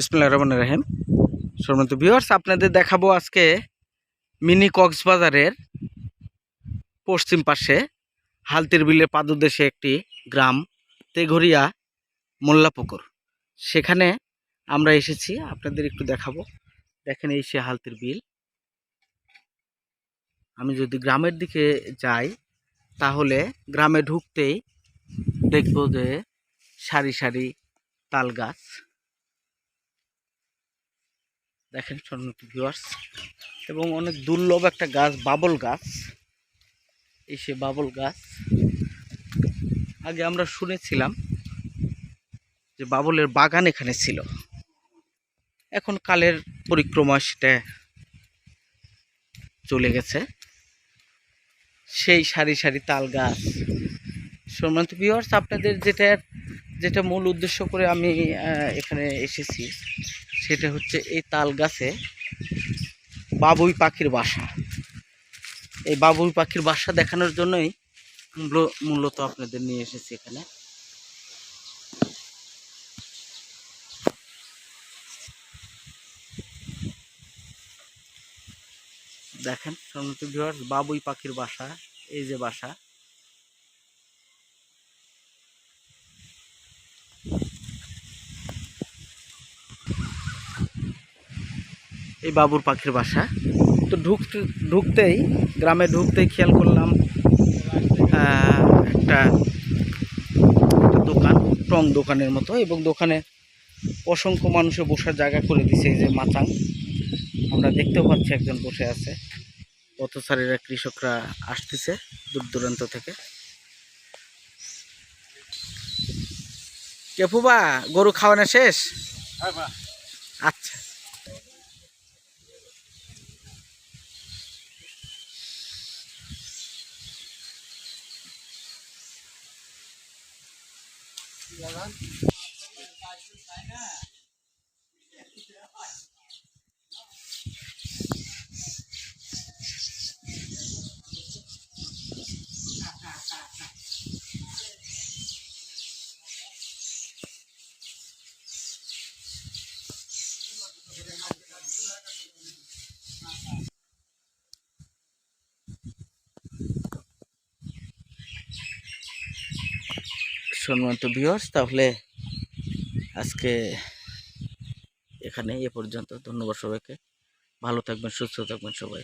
বিসমুল্লাহ রহমান রাহিম। সম্মানিত ভিউয়ার্স আপনাদের দেখাবো আজকে মিনি কক্সবাজারের পশ্চিম পাশে হালতির বিলের পাদদেশে একটি গ্রাম, তেঘরিয়া মোল্লাপুকুর। সেখানে আমরা এসেছি, আপনাদের একটু দেখাবো। দেখেন এই সে হালতির বিল। আমি যদি গ্রামের দিকে যাই, তাহলে গ্রামে ঢুকতেই দেখব যে সারি সারি তাল গাছ। দেখেন সম্মানিত ভিউয়ার্স এবং অনেক দুর্লভ একটা গাছ, বাবল গাছ। এই সে বাবল গাছ। আগে আমরা শুনেছিলাম যে বাবলের বাগান এখানে ছিল। এখন কালের পরিক্রমা সেটা চলে গেছে। সেই সারি সারি তাল গাছ। সম্মানিত ভিউয়ার্স আপনাদের যেটা যেটা মূল উদ্দেশ্য করে আমি এখানে এসেছি সেটা হচ্ছে এই তাল গাছে বাবুই পাখির বাসা। এই বাবুই পাখির বাসা দেখানোর জন্যই মূল- মূলত আপনাদের নিয়ে এসেছি এখানে। দেখেন সম্মতি ভিউয়ার্স বাবুই পাখির বাসা, এই যে বাসা। এই বাবুর পাখির বাসা। তো ঢুকতে ঢুকতেই গ্রামে ঢুকতেই খেয়াল করলাম একটা একটা দোকান টং দোকানের মতো এবং দোকানে অসংখ্য মানুষের বসার জায়গা করে দিছে এই যে মাচাং। আমরা দেখতেও পাচ্ছি একজন বসে আছে। পথচারীরা কৃষকরা আসতেছে দূর দূরান্ত থেকে। কেফুবা গরু খাওয়ানো শেষ? আচ্ছা। Yalan. সম্মানিত ভিউয়ার্স তাহলে আজকে এখানে এ পর্যন্ত। ধন্যবাদ সবাইকে। ভালো থাকবেন সুস্থ থাকবেন সবাই।